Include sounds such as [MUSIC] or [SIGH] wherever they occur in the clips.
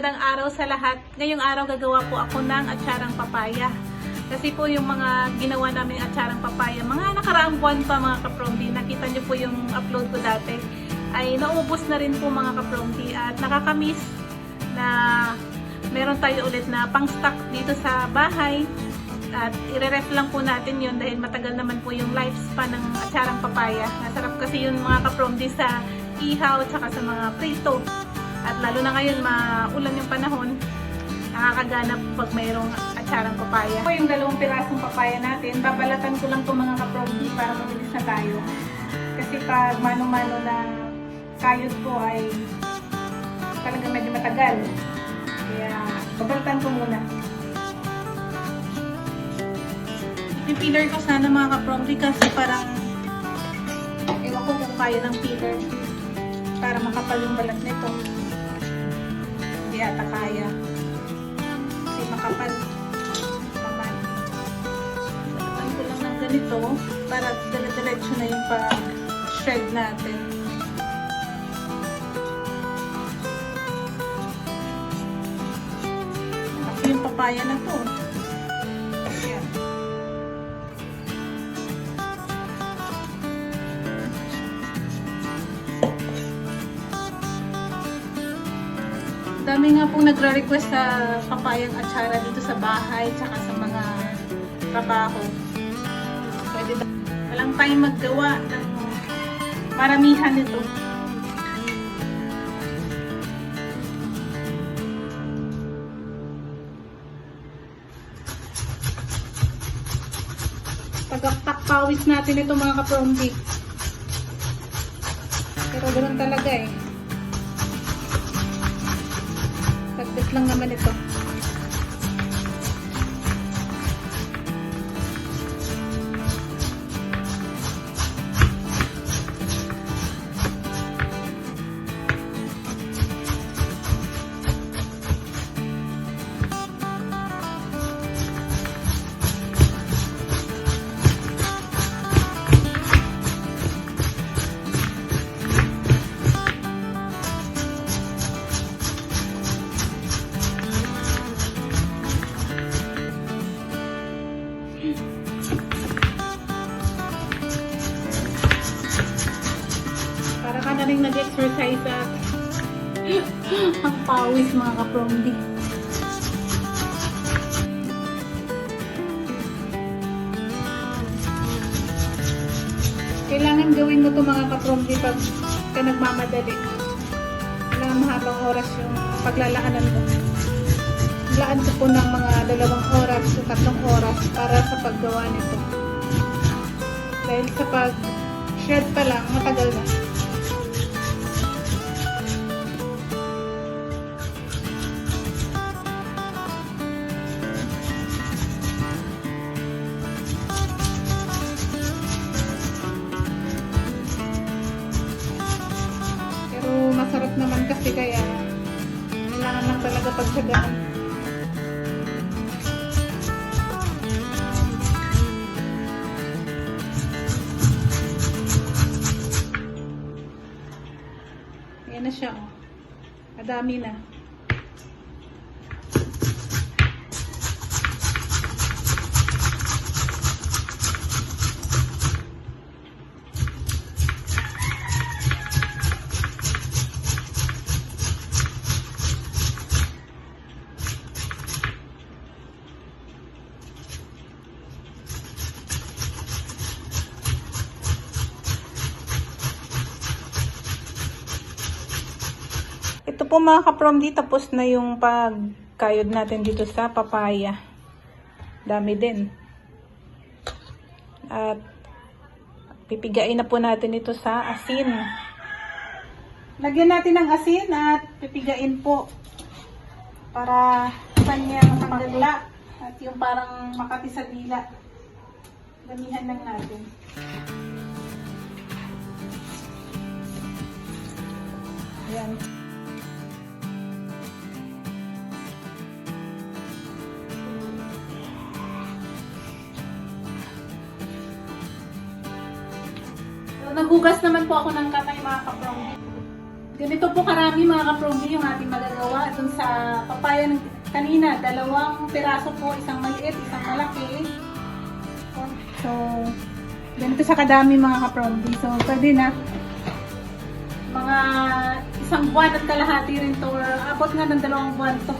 Magandang araw sa lahat. Ngayong araw gagawa po ako ng atsarang papaya. Kasi po yung mga ginawa namin atsarang papaya, mga nakaraang buwan pa mga kapromdi, nakita niyo po yung upload ko dati, ay naubos na rin po mga kapromdi at nakakamiss na meron tayo ulit na pang-stock dito sa bahay at ire-ref lang po natin yun dahil matagal naman po yung lifespan ng atsarang papaya. Masarap kasi yun mga kapromdi sa ihaw at saka sa mga prito. At lalo na ngayon, maulan yung panahon, nakakaganap pag mayroong atsarang papaya. Ito yung dalawang pirasong papaya natin. Babalatan ko lang itong mga kapromdi para mabilis na tayo. Kasi pag mano-mano na kayod po ay talaga medyo matagal. Kaya babalatan ko muna. Ipipiller ko sana mga kapromdi kasi parang ewan ko kung kaya ng peeler para makapal yung balat nito. Hindi ata kaya. Kasi makapal. Paman. Balatan ko lang ng ganito para dala-diretso na yung pa-shred natin. Ako yung papaya na to. Dami nga pong nagre-request sa papayang atsara dito sa bahay tsaka sa mga trabaho. Pwede ba? Walang time maggawa ng maramihan nito. Tagaktak pawis natin ito mga kapromdi. Pero ganoon talaga eh. Saglit lang naman ito. Ka rin nag-exercise at [GASPS] ang pawis mga kapromdi. Kailangan gawin mo to mga kapromdi pag ka nagmamadali. Kailangan mahabang oras yung paglalaanan mo. Laan ko po ng mga dalawang oras o tatlong oras para sa paggawa nito. Dahil sa pag-shred pa lang, matagal na. Naman kasi kaya kailangan lang talaga pagsagaan. Ayan na siya, oh. Madami na. Po mga kapromdi, tapos na yung pagkayod natin dito sa papaya. Dami din. At pipigain na po natin ito sa asin. Lagyan natin ng asin at pipigain po para kanyang magla at yung parang makati sa dila. Damihan lang natin. Ayan. So, naghugas naman po ako ng kamay mga kaprong. Ganito po karami mga kaprombi yung ating magagawa. Dun sa papaya ng kanina, dalawang piraso po, isang maliit, isang malaki. So, ganito sa kadami mga kaprombi. So, pwede na. Mga isang buwan at kalahati rin to abot nga ng dalawang buwan to.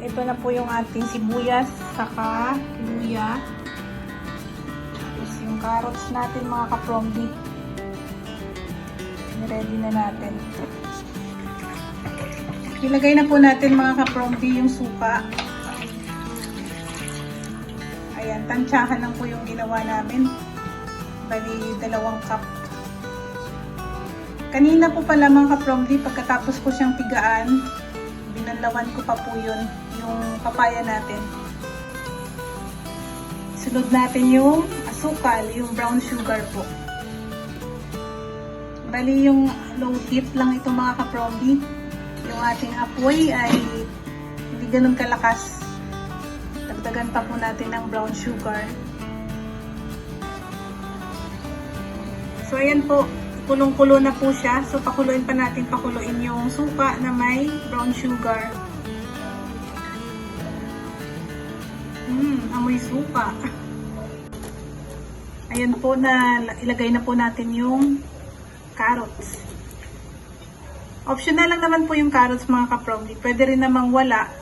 [LAUGHS] Ito na po yung ating sibuyas, saka luya. Yung carrots natin mga kaprombi. Ready na natin. Ilagay na po natin mga kaprombi yung suka. Ayan, tansyahan lang po yung ginawa namin. Bali, dalawang cup. Kanina po pala mga kaprombi, pagkatapos ko siyang pigaan, binanlawan ko pa po yun, yung papaya natin. Sunod natin yung asukal, yung brown sugar po. Bali yung low heat lang ito mga kaprombi. Yung ating apoy ay hindi ganun kalakas. Dagdagan pa po natin ng brown sugar. So ayan po, kulong-kulo na po siya. So pakuluin pa natin, pakuluin yung suka na may brown sugar. Hmm, amoy suka. Ayan po na ilagay na po natin yung carrots. Optional lang naman po yung carrots mga kapromdi. Pwede rin namang wala.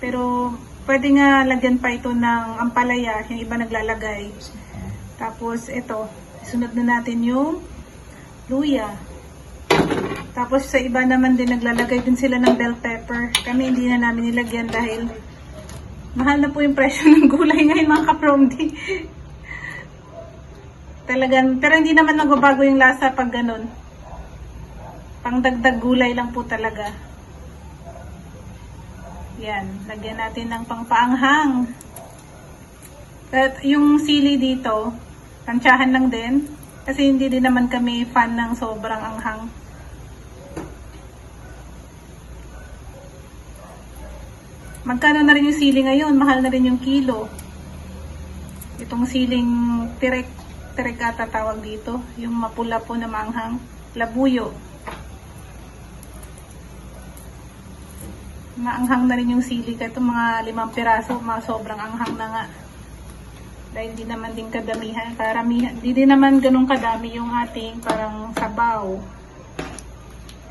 Pero pwede nga lagyan pa ito ng ampalaya. Yung iba naglalagay. Tapos ito, sunod na natin yung luya. Tapos sa iba naman din naglalagay din sila ng bell pepper. Kami hindi na namin nilagyan dahil mahal na po yung presyo [LAUGHS] ng gulay ngayon mga kapromdi. Talagang, pero hindi naman nagbabago yung lasa pag ganun. Pangdagdag gulay lang po talaga. Yan, lagyan natin ng pangpaanghang. At yung sili dito, tansyahan lang din. Kasi hindi din naman kami fan ng sobrang anghang. Magkano na rin yung sili ngayon? Mahal na rin yung kilo. Itong siling tirek, tirek ata tawag dito. Yung mapula po na maanghang. Labuyo. Maanghang na rin yung sili. Itong mga limang piraso, mga sobrang anghang na nga. Dahil di naman din kadamihan. Karamihan. Di din naman ganun kadami yung ating parang sabaw.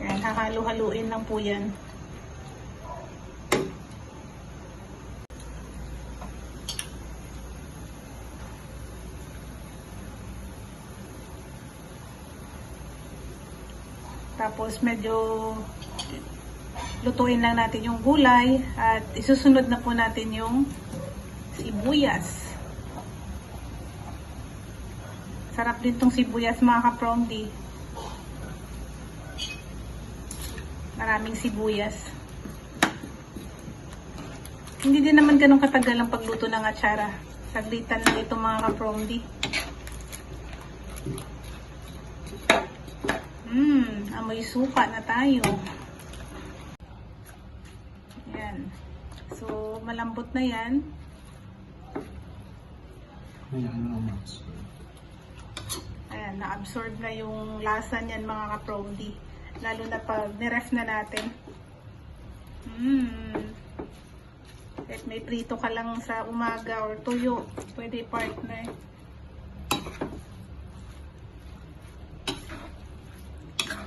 Ayan, hahalo-haluin lang po yan. Tapos medyo lutuin lang natin yung gulay at isusunod na po natin yung sibuyas. Sarap din tong sibuyas mga kapromdi. Maraming sibuyas. Hindi din naman ganun katagal ang pagluto ng atsara. Saglitan lang ito mga kapromdi. Mmm, amoy suka na tayo. Yan. So, malambot na yan. Ayan, ano? Ayan, na-absorb na yung lasa niyan mga kapromdi. Lalo na pag niref na natin. Mmm. Kahit may prito ka lang sa umaga or tuyo, pwede partner.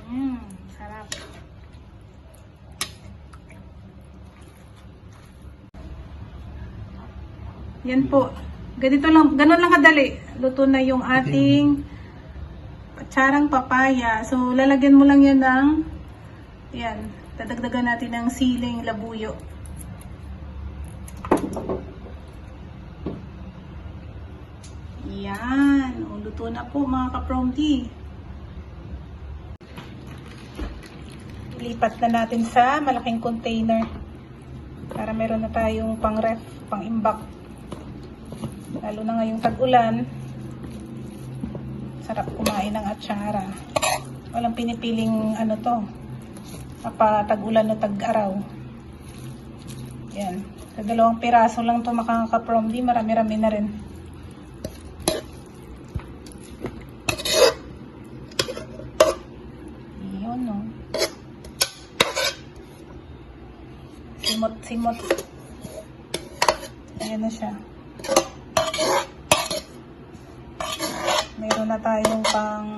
Mmm, sarap. Yan po. Ganito lang, ganun lang kadali. Luto na yung ating charang papaya. So, lalagyan mo lang yan ng, yan, dadagdagan natin ng siling labuyo. Yan. O, luto na po mga kapromdi. Lipat na natin sa malaking container. Para meron na tayong pang ref, pang imbak. Lalo na ngayong tag-ulan. Sarap kumain ng atsara. Walang pinipiling ano to. Apa tag-ulan o tag-araw. Yan. Sa dalawang piraso lang to makakaprom. Di marami-rami na rin. Yun no. Simot-simot. Ayan na siya. Na tayong pang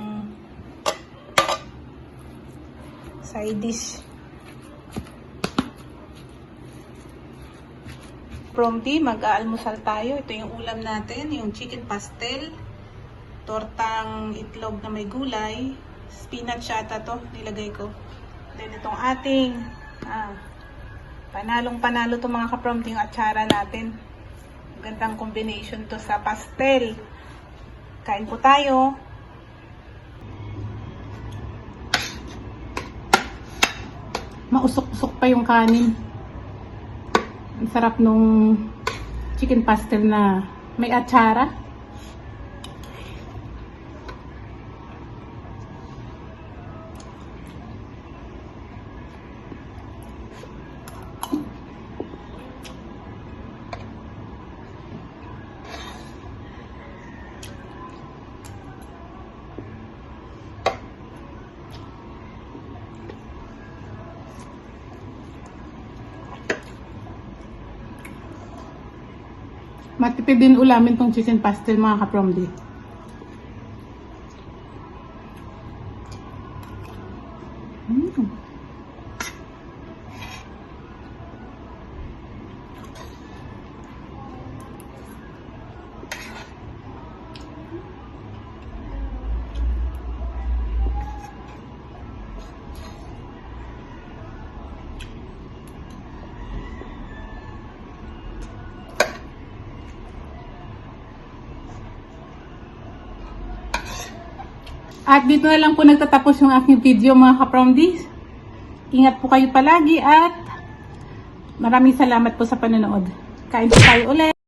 side dish. Prompti, mag-aalmusal tayo. Ito yung ulam natin, yung chicken pastel, tortang itlog na may gulay, spinach yata to, nilagay ko. Then itong ating, ah, panalong panalo to mga kaprompti yung atsara natin. Gandang combination to sa pastel. Kain po tayo. Mausok-usok pa yung kanin. Ang sarap nung chicken pastel na may atsara. Matipid din ulamin tong chicken pastel mga kapromdi. At dito na lang po nagtatapos yung aking video mga kapromdis. Ingat po kayo palagi at maraming salamat po sa panonood. Kain po tayo ulit.